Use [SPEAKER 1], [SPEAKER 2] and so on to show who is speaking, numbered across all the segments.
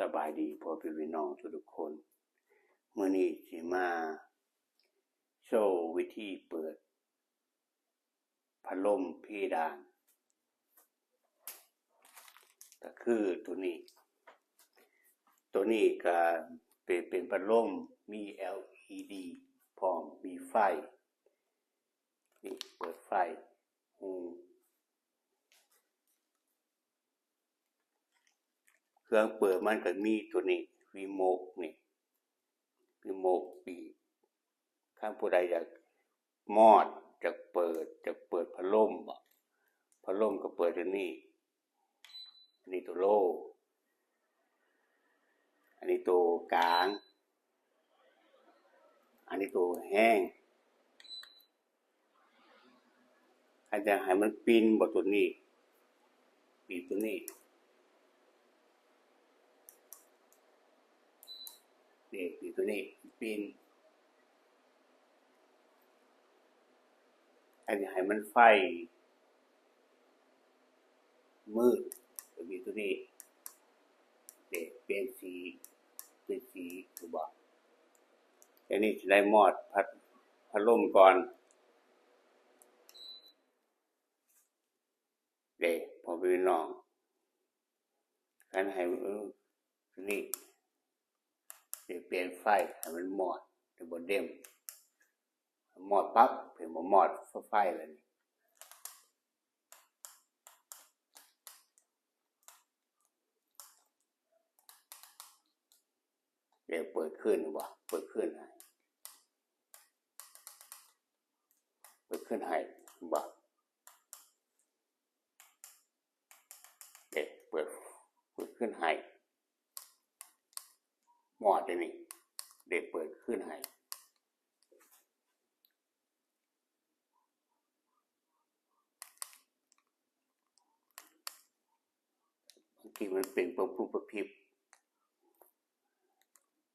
[SPEAKER 1] สบายดีพ่อพี่พี่น้องทุกคนเมื่อนี้สิมาโชว์วิธีเปิดพัดลมเพดานก็คือตัวนี้ ตัวนี้ก็เป็นเป็นพัดลมมี LED พร้อมมีไฟนี่เปิดไฟอืมเค รื่องเปิดมันก็มีตัวนี้รีโมทนี่รีโมทปีข้างผู้ใดอยากมอดจะเปิดจะเปิดพัดลมบ่พัดลมก็เปิดตัวนี้อันนี้ตัวโล อันนี้ตัวกลาง อันนี้ตัวแห้งอาจจะให้มันปีนบทตัวนี้ปีตัวนี้ นี่ปีนตัวนี้ปีนอาจจะให้มันไฟ มืดตัวนี้ตัวนี้เด็กเปลี่ยนสีเป็นสีถูกบอกอันนี้จะได้มอดพัดพัดลมก่อนเด็กพอพี่น้องการให้เออนี่ เดี๋ยวเปลี่ยนไฟให้มันหมอดถึงบนเดมหมอดปั๊บเพิ่มหมอดไฟเลยเดี๋ยวเปิดขึ้นวะเปิดขึ้นให้เปิดขึ้นให้บ่เด็กเปิดเปิดขึ้นให้ หมอดเลยนี่เด็กเปิดขึ้นให้บางทีมันเป็นประพุประพิบ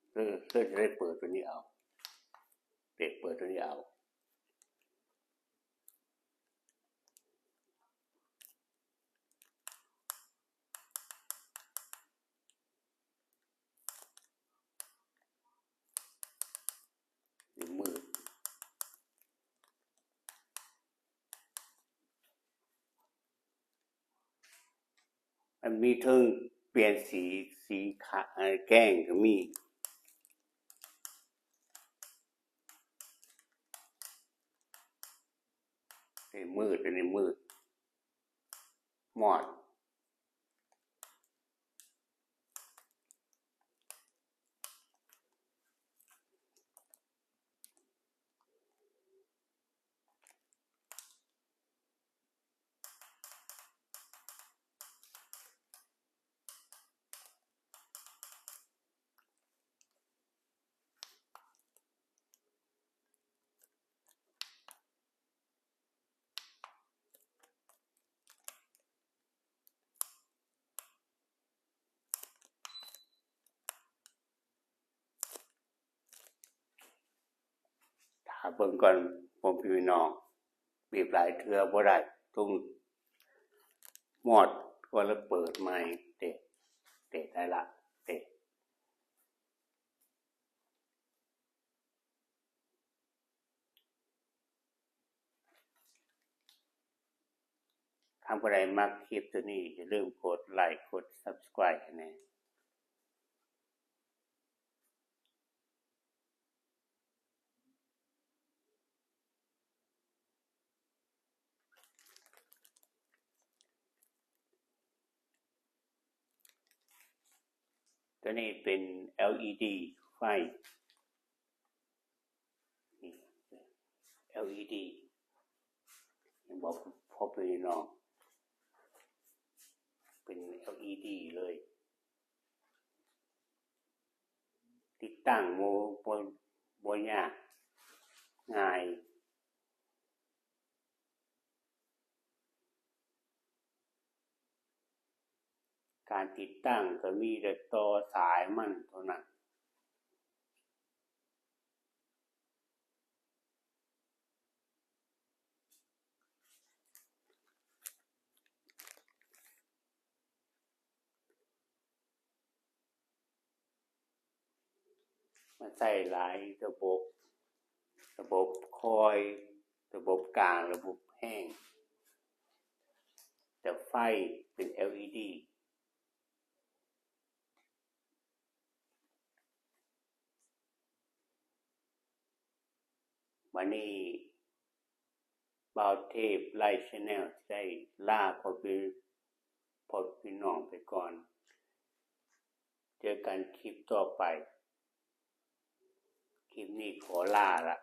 [SPEAKER 1] เพื่อเพื่อจะได้เปิดตัวนี้เอา เด็กเปิดตัวนี้เอา มันมีเทิงเปลี่ยนสีสีขาแก้งก็มีเป็นมืดเป็นมืดหมอด เบิ่งก่อนผมพี่น้องบีบหลายเทือบ่ได้ต้องหมดก็แล้วเปิดใหม่เตะเตะได้ละเตะทำอะไรมักคลิปตัวนี้อย่าลืมกดไลค์กด subscribe ให้ ตัวนี้เป็น LED ไฟ LED ยังบอกพอพี่น้องเป็น LED เลย ติดตั้งโมบนบนยากง่าย การติดตั้งก็มีแต่ต่อสายมันเท่านั้นมาใส่หลายระบบ ระบบคอย ระบบกลาง ระบบแห้ง แต่ไฟเป็น LED วันนี้บ่าวเทพไลฟ์ชแนลได้ล่าพอพี่พอพี่น้องไปก่อน เจอกันคลิปต่อไป คลิปนี้ขอล่าละ